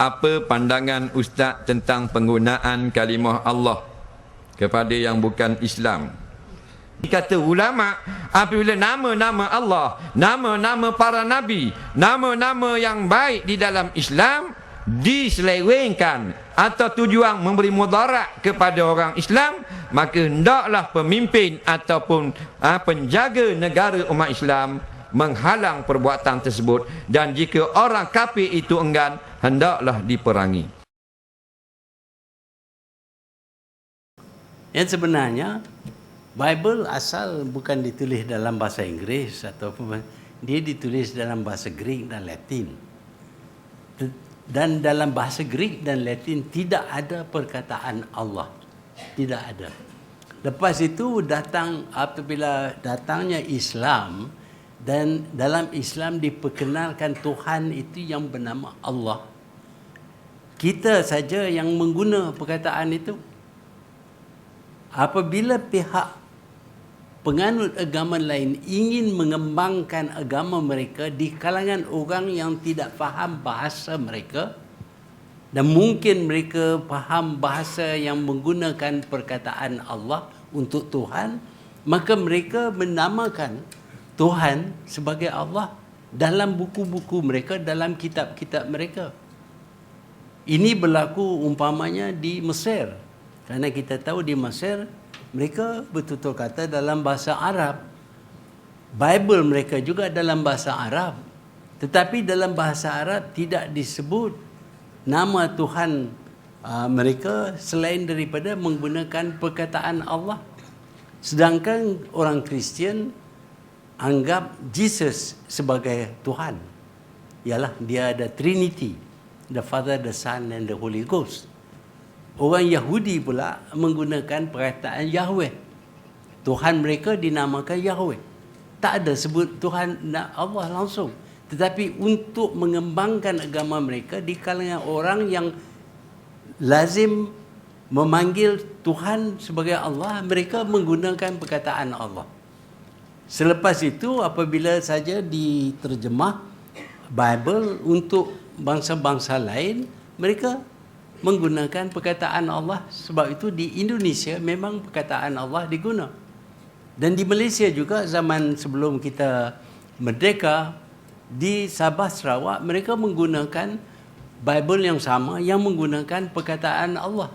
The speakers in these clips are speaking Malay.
apa pandangan ustaz tentang penggunaan kalimah Allah kepada yang bukan Islam? Kata ulama apabila nama-nama Allah nama-nama para nabi nama-nama yang baik di dalam Islam diselewengkan atau tujuan memberi mudarat kepada orang Islam maka hendaklah pemimpin ataupun ha, penjaga negara umat Islam menghalang perbuatan tersebut dan jika orang kafir itu enggan hendaklah diperangi Yang sebenarnya Bible asal bukan ditulis dalam bahasa Inggeris ataupun dia ditulis dalam bahasa Greek dan Latin. Dan dalam bahasa Greek dan Latin tidak ada perkataan Allah. Tidak ada. Lepas itu datang apabila datangnya Islam dan dalam Islam diperkenalkan Tuhan itu yang bernama Allah. Kita saja yang mengguna perkataan itu. Apabila pihak penganut agama lain ingin mengembangkan agama mereka di kalangan orang yang tidak faham bahasa mereka dan mungkin mereka faham bahasa yang menggunakan perkataan Allah untuk Tuhan, maka mereka menamakan Tuhan sebagai Allah dalam buku-buku mereka, dalam kitab-kitab mereka. Ini berlaku umpamanya di Mesir. Kerana kita tahu di Mesir, mereka betul-betul kata dalam bahasa Arab. Bible mereka juga dalam bahasa Arab. Tetapi dalam bahasa Arab tidak disebut nama Tuhan uh, mereka selain daripada menggunakan perkataan Allah. Sedangkan orang Kristian anggap Jesus sebagai Tuhan. Ialah dia ada Trinity, the Father, the Son and the Holy Ghost. Orang Yahudi pula menggunakan perkataan Yahweh. Tuhan mereka dinamakan Yahweh. Tak ada sebut Tuhan Allah langsung. Tetapi untuk mengembangkan agama mereka di kalangan orang yang lazim memanggil Tuhan sebagai Allah, mereka menggunakan perkataan Allah. Selepas itu apabila saja diterjemah Bible untuk bangsa-bangsa lain, mereka menggunakan perkataan Allah sebab itu di Indonesia memang perkataan Allah diguna. Dan di Malaysia juga zaman sebelum kita merdeka di Sabah Sarawak mereka menggunakan Bible yang sama yang menggunakan perkataan Allah.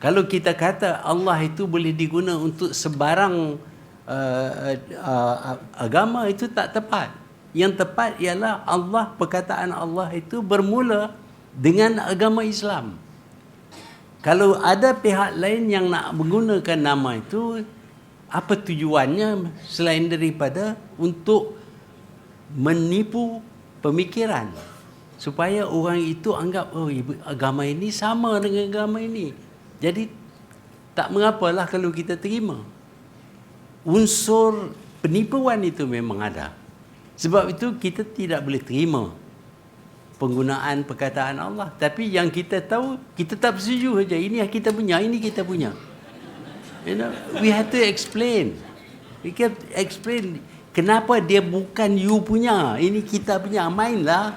Kalau kita kata Allah itu boleh diguna untuk sebarang uh, uh, agama itu tak tepat. Yang tepat ialah Allah perkataan Allah itu bermula dengan agama Islam. Kalau ada pihak lain yang nak menggunakan nama itu, apa tujuannya selain daripada untuk menipu pemikiran supaya orang itu anggap oh agama ini sama dengan agama ini. Jadi tak mengapalah kalau kita terima. Unsur penipuan itu memang ada. Sebab itu kita tidak boleh terima penggunaan perkataan Allah. Tapi yang kita tahu, kita tak bersetuju saja. Ini yang kita punya, ini kita punya. You know, we have to explain. We to explain kenapa dia bukan you punya. Ini kita punya, mainlah.